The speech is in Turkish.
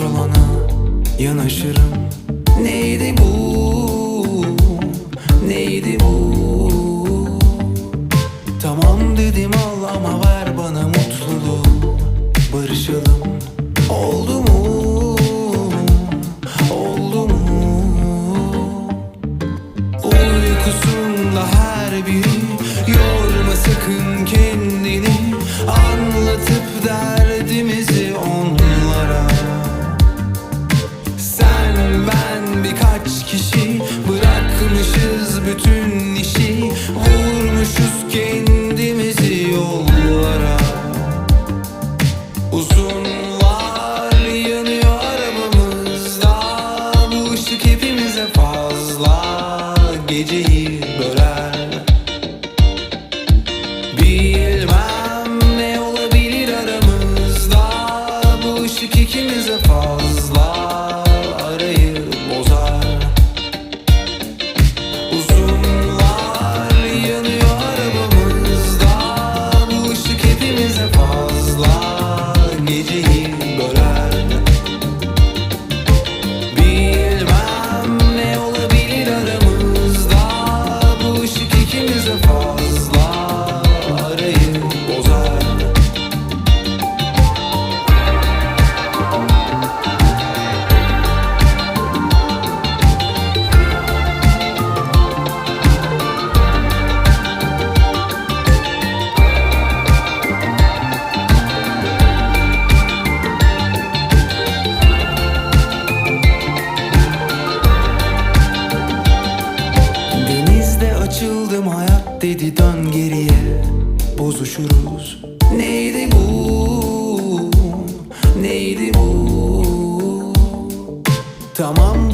zamana yanaşırım Neydi bu? Neydi bu? Tamam dedim al ama ver bana mutluluğu Barışalım Oldu mu? Oldu mu? Uykusunda her biri Yorma sakın Geceyi böler. Bilmem ne olabilir aramızda Bu ışık ikimize fazla Açıldım hayat dedi dön geriye Bozuşuruz Neydi bu? Neydi bu? Tamam